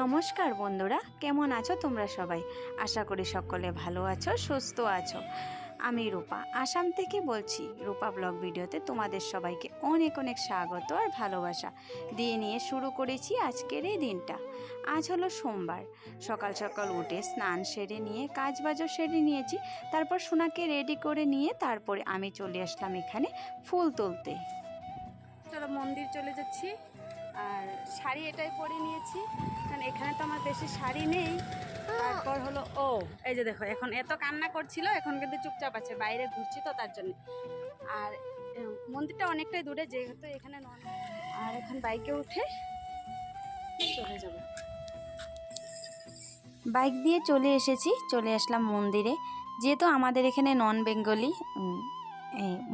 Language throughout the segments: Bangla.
নমস্কার বন্ধুরা, কেমন আছো তোমরা সবাই? আশা করি সকলে ভালো আছো, সুস্থ আছো। আমি রূপা, আসাম থেকে বলছি, রূপা ব্লগ ভিডিওতে তোমাদের সবাইকে অনেক অনেক স্বাগত আর ভালোবাসা। দিয়ে নিয়ে শুরু করেছি আজকের এই দিনটা। আজ হলো সোমবার। সকাল সকাল উঠে স্নান সেরে নিয়ে কাজ বাজও সেরে নিয়েছি। তারপর সোনাকে রেডি করে নিয়ে তারপরে আমি চলে আসলাম এখানে ফুল তুলতে। চলো মন্দির চলে যাচ্ছি। আর শাড়ি এটাই পরে নিয়েছি। কারণ এখানে তো আমার বেশি শাড়ি নেই। তারপর হলো, ও, এই যে দেখো, এখন এত কান্না করছিল, এখন কিন্তু চুপচাপ আছে, বাইরে ঘুরছি তো তার জন্য। আর মন্দিরটা অনেকটাই দূরে, যেহেতু এখানে নন আর এখন বাইকে উঠে চলে যাব। বাইক দিয়ে চলে এসেছি, চলে আসলাম মন্দিরে। যেহেতু আমাদের এখানে নন বেঙ্গলি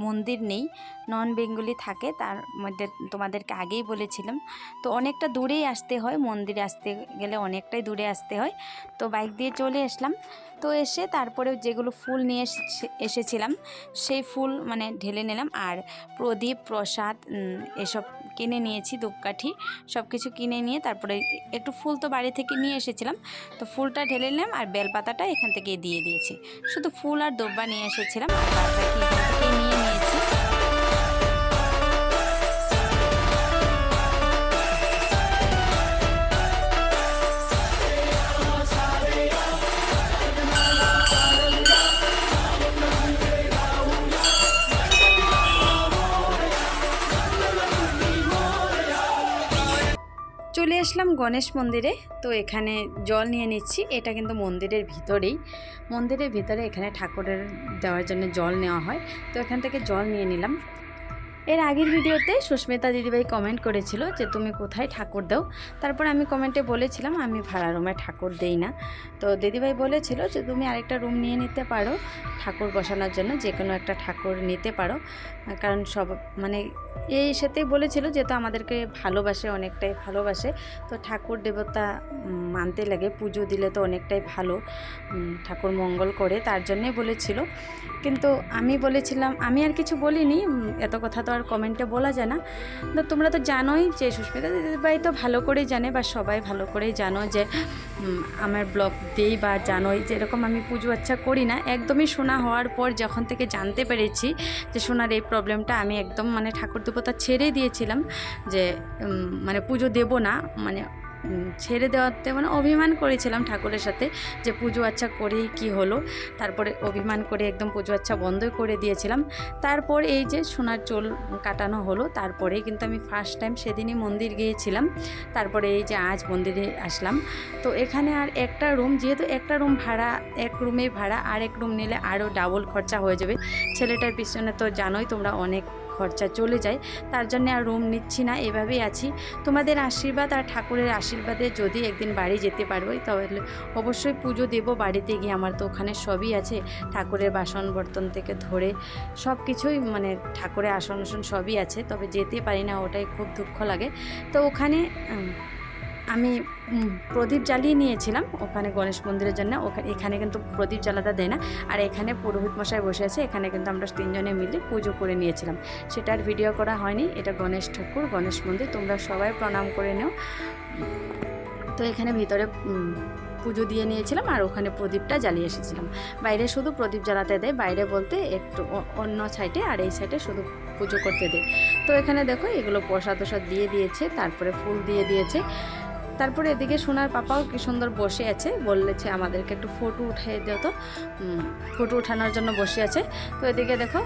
মন্দির নেই নন বেঙ্গলি থাকে, তার মধ্যে তোমাদেরকে আগেই বলেছিলাম। তো অনেকটা দূরেই আসতে হয়, মন্দিরে আসতে গেলে অনেকটাই দূরে আসতে হয়। তো বাইক দিয়ে চলে আসলাম। তো এসে তারপরে যেগুলো ফুল নিয়ে এসেছিলাম, সেই ফুল মানে ঢেলে নিলাম। আর প্রদীপ, প্রসাদ এসব কিনে নিয়েছি ধূপকাঠি সব কিছু কিনে নিয়ে তারপরে একটু ফুল তো বাড়ি থেকে নিয়ে এসেছিলাম। তো ফুলটা ঢেলে নিলাম আর বেলপাতাটা এখান থেকে দিয়ে দিয়েছি। শুধু ফুল আর দোব্বা নিয়ে এসেছিলাম। আর নিয়ে নিয়েছি। গণেশ মন্দিরে। তো এখানে জল নিয়ে নিচ্ছি। এটা কিন্তু মন্দিরের ভিতরেই। মন্দিরের ভিতরে এখানে ঠাকুরের দেওয়ার জন্য জল নেওয়া হয়। তো এখান থেকে জল নিয়ে নিলাম। এর আগের ভিডিওতে সুস্মিতা দিদিভাই কমেন্ট করেছিল যে, তুমি কোথায় ঠাকুর দাও? তারপর আমি কমেন্টে বলেছিলাম, আমি ভাড়া রুমে ঠাকুর দেই না। তো দিদিভাই বলেছিল যে, তুমি আরেকটা রুম নিয়ে নিতে পারো ঠাকুর বসানোর জন্য যে কোনো একটা ঠাকুর নিতে পারো। কারণ সব মানে এই সাথেই বলেছিল যেহেতু আমাদেরকে ভালোবাসে, অনেকটাই ভালোবাসে। তো ঠাকুর দেবতা মানতে লাগে, পুজো দিলে তো অনেকটাই ভালো ঠাকুর মঙ্গল করে, তার জন্যে বলেছিল। কিন্তু আমি বলেছিলাম, আমি আর কিছু বলিনি এত কথা তো আর কমেন্টে বলা যায় না। তো তোমরা তো জানোই যে সুস্মিতা দিদিভাই তো ভালো করেই জানে বা সবাই ভালো করেই জানো যে আমার ব্লগ দেই বা জানোই যেরকম আমি পুজো আচ্ছা করি না। একদমই শোনা হওয়ার পর যখন থেকে জানতে পেরেছি যে সোনার এই প্রবলেমটা আমি একদম মানে ঠাকুর দেবতা ছেড়ে দিয়েছিলাম যে মানে পুজো দেব না মানে ছেড়ে দেওয়াতে মানে অভিমান করেছিলাম ঠাকুরের সাথে যে পুজো আচ্ছা করেই কি হলো। তারপরে অভিমান করে একদম পুজো আচ্ছা বন্ধ করে দিয়েছিলাম। তারপর এই যে সোনার চুল কাটানো হলো তারপরে কিন্তু আমি ফার্স্ট টাইম সেদিনই মন্দির গিয়েছিলাম। তারপরে এই যে আজ মন্দিরে আসলাম। তো এখানে আর একটা রুম যেহেতু একটা রুম ভাড়া, এক রুমে ভাড়া আর এক রুম নিলে আরও ডাবল খরচা হয়ে যাবে। ছেলেটার পিছনে তো জানোই তোমরা অনেক খরচা চলে যায়, তার জন্য আর রুম নিচ্ছি না, এভাবেই আছি। তোমাদের আশীর্বাদ আর ঠাকুরের আশীর্বাদে যদি একদিন বাড়ি যেতে পারব তাহলে অবশ্যই পুজো দেব। বাড়িতে গিয়ে আমার তো ওখানে সবই আছে, ঠাকুরের বাসন বর্তন থেকে ধরে সব কিছুই মানে ঠাকুরের আসন আসন সবই আছে। তবে যেতে পারি না, ওটাই খুব দুঃখ লাগে। তো ওখানে আমি প্রদীপ জ্বালিয়ে নিয়েছিলাম ওখানে গণেশ মন্দিরের জন্য। ওখানে এখানে কিন্তু প্রদীপ জ্বালাতে দেয় না। আর এখানে পুরোহিত মশাই বসে আছে। এখানে কিন্তু আমরা তিনজনে মিলে পুজো করে নিয়েছিলাম। সেটার ভিডিও করা হয়নি। এটা গণেশ ঠাকুর, গণেশ মন্দির। তোমরা সবাই প্রণাম করে নেও। তো এখানে ভিতরে পুজো দিয়ে নিয়েছিলাম আর ওখানে প্রদীপটা জ্বালিয়ে এসেছিলাম। বাইরে শুধু প্রদীপ জ্বালাতে দেয়। বাইরে বলতে একটু অন্য সাইডে আর এই সাইডে শুধু পুজো করতে দেয়। তো এখানে দেখো, এগুলো প্রসাদ দিয়ে দিয়েছে। তারপরে ফুল দিয়ে দিয়েছে। তারপরে এদিকে সোনার পাপাও কি সুন্দর বসে আছে বললেছে আমাদেরকে একটু ফটো উঠিয়ে দিও তো। ফটো উঠানোর জন্য বসে আছে। তো এদিকে দেখো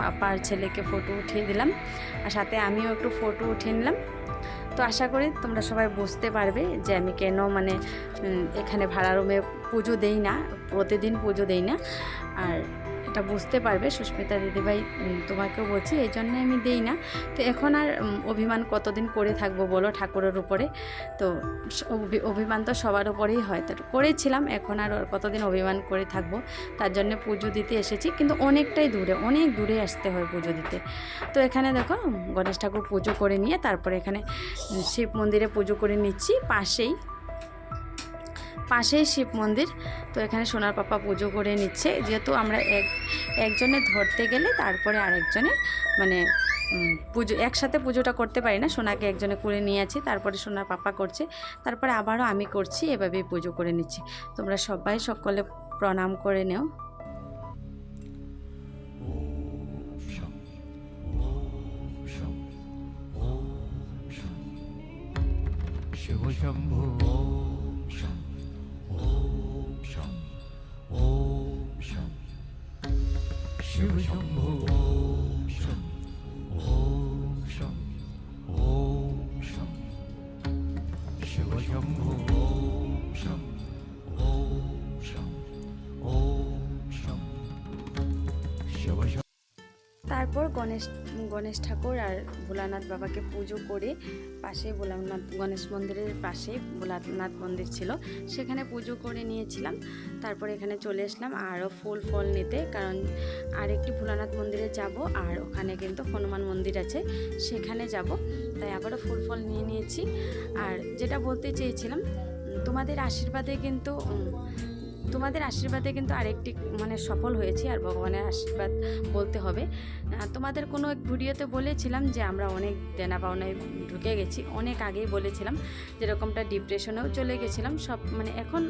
পাপার ছেলেকে ফটো উঠিয়ে দিলাম আর সাথে আমিও একটু ফটো উঠিয়ে নিলাম। তো আশা করি তোমরা সবাই বুঝতে পারবে যে আমি কেন মানে এখানে ভাড়া রুমে পুজো দেই না, প্রতিদিন পুজো দেই না। আর এটা বুঝতে পারবে সুস্মিতা দিদিভাই তোমাকেও বলছি, এই জন্য আমি দেই না। তো এখন আর অভিমান কতদিন করে থাকব বলো ঠাকুরের উপরে? তো অভিমান তো সবার উপরেই হয়। তো করেছিলাম, এখন আর কতদিন অভিমান করে থাকব? তার জন্য পুজো দিতে এসেছি, কিন্তু অনেকটাই দূরে, অনেক দূরে আসতে হয় পুজো দিতে। তো এখানে দেখো, গণেশ ঠাকুর পুজো করে নিয়ে, তারপরে এখানে শিব মন্দিরে পুজো করে নিচ্ছি, পাশেই পাশেই শিব মন্দির তো এখানে সোনার পাপা পুজো করে নিচ্ছে যেহেতু আমরা এক একজনে ধরতে গেলে তারপরে আরেকজনে মানে পুজো একসাথে পুজোটা করতে পারি না সোনাকে একজনে করে নিয়ে আছি তারপরে সোনার পাপা করছে তারপরে আবারও আমি করছি এভাবেই পুজো করে নিচ্ছি তোমরা সবাই সকলে প্রণাম করে নেও Shiv Here we come home. তারপর গণেশ গণেশ ঠাকুর আর ভোলানাথ বাবাকে পুজো করে পাশে ভোলানাথ, গণেশ মন্দিরের পাশে ভোলানাথ মন্দির ছিল। সেখানে পুজো করে নিয়েছিলাম। তারপর এখানে চলে আসলাম আরও ফুল ফল নিতে। কারণ আরেকটি ভোলানাথ মন্দিরে যাব আর ওখানে কিন্তু হনুমান মন্দির আছে, সেখানে যাব। তাই আবারও ফুল ফল নিয়ে নিয়েছি। আর যেটা বলতে চেয়েছিলাম, তোমাদের আশীর্বাদে কিন্তু তোমাদের আশীর্বাদে কিন্তু আরেকটি মানে সফল হয়েছি আর ভগবানের আশীর্বাদ বলতে হবে। তোমাদের কোনো এক ভিডিওতে বলেছিলাম যে আমরা অনেক দেনা পাওনায় ঢুকে গেছি। অনেক আগেই বলেছিলাম যেরকমটা ডিপ্রেশনেও চলে গেছিলাম। সব মানে এখন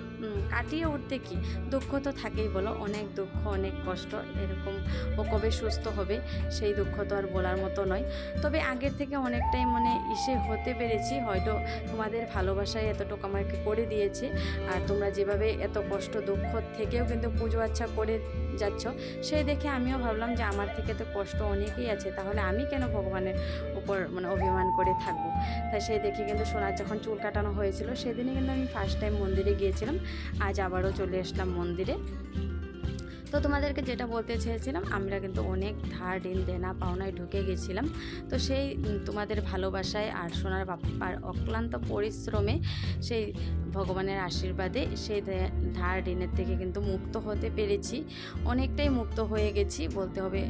কাটিয়ে উঠতে কি? দুঃখ তো থাকেই বলো। অনেক দুঃখ, অনেক কষ্ট, এরকম ও কবে সুস্থ হবে সেই দুঃখ তো আর বলার মতো নয়। তবে আগের থেকে অনেকটাই মানে ইসে হতে পেরেছি। হয়তো তোমাদের ভালোবাসায় এতটুকু আমাকে করে দিয়েছে। আর তোমরা যেভাবে এত কষ্ট দুঃখ থেকেও কিন্তু পুজো আচ্ছা করে যাচ্ছ। সেই দেখে আমিও ভাবলাম যে আমার থেকে তো কষ্ট অনেকেই আছে, তাহলে আমি কেন ভগবানের উপর মানে অভিমান করে থাকব? তাই সেই দেখে কিন্তু সোনার যখন চুল কাটানো হয়েছিল সেদিনে কিন্তু আমি ফার্স্ট টাইম মন্দিরে গিয়েছিলাম। আজ আবারও চলে আসলাম মন্দিরে। তো তোমাদেরকে যেটা বলতে চেয়েছিলাম, আমরা কিন্তু অনেক ধার ঋণ দেনা, পাওনায় ঢুকে গেছিলাম। তো সেই তোমাদের ভালোবাসায় আর সোনার বাপ্পার অক্লান্ত পরিশ্রমে সেই ভগবানের আশীর্বাদে সেই ধার ঋণের থেকে কিন্তু মুক্ত হতে পেরেছি। অনেকটাই মুক্ত হয়ে গেছি, বলতে হবে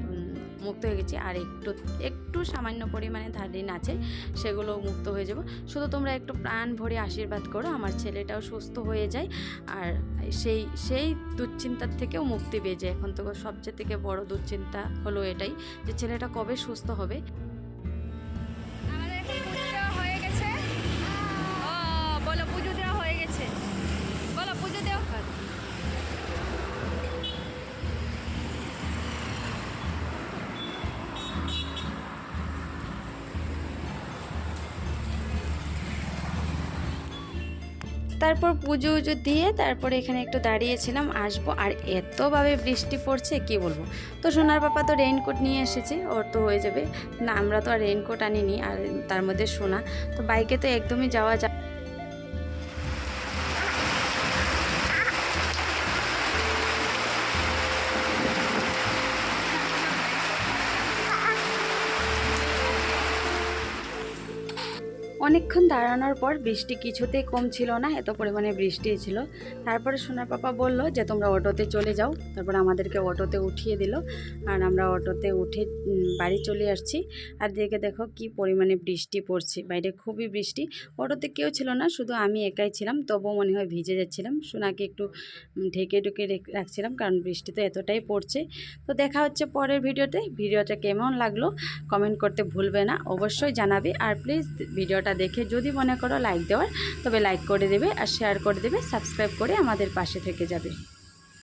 মুক্ত হয়ে গেছি। আর একটু একটু সামান্য পরিমাণে ধার ঋণ আছে সেগুলো মুক্ত হয়ে যাব। শুধু তোমরা একটু প্রাণ ভরে আশীর্বাদ করো, আমার ছেলেটাও সুস্থ হয়ে যায়। আর সেই সেই দুশ্চিন্তার থেকেও মুক্তি পেয়ে যায়। এখন তো সবচেয়ে থেকে বড় দুশ্চিন্তা হলো এটাই যে ছেলেটা কবে সুস্থ হবে। তারপর পুজো উজো দিয়ে তারপরে এখানে একটু দাঁড়িয়েছিলাম, আসব। আর এতভাবে বৃষ্টি পড়ছে, কি বলব? তো সোনার পাপা তো রেইনকোট নিয়ে এসেছে, ওর তো হয়ে যাবে। না, আমরা তো আর রেইনকোট আনিনি, আর তার মধ্যে সোনা। তো বাইকে তো একদমই যাওয়া যা অনেকক্ষণ দাঁড়ানোর পর বৃষ্টি কিছুতেই কম ছিল না, এত পরিমাণে বৃষ্টি ছিল। তারপরে সোনার পাপা বলল, যে তোমরা অটোতে চলে যাও। তারপর আমাদেরকে অটোতে উঠিয়ে দিল আর আমরা অটোতে উঠে বাড়ি চলে আসছি। আর দেখে দেখো কি পরিমাণে বৃষ্টি পড়ছে। বাইরে খুবই বৃষ্টি। অটোতে কেউ ছিল না, শুধু আমি একাই ছিলাম। তবুও মনে হয় ভিজে যাচ্ছিলাম। সোনাকে একটু ঢেকে ঢুকে রাখছিলাম কারণ বৃষ্টি তো এতটাই পড়ছে। তো দেখা হচ্ছে পরের ভিডিওতে। ভিডিওটা কেমন লাগল কমেন্ট করতে ভুলবে না। অবশ্যই জানাবে। আর প্লিজ, ভিডিওটা দেখে যদি মনে করো লাইক দেওয়ার, তবে লাইক করে দেবে আর শেয়ার করে দেবে সাবস্ক্রাইব করে আমাদের পাশে থেকে যাবে।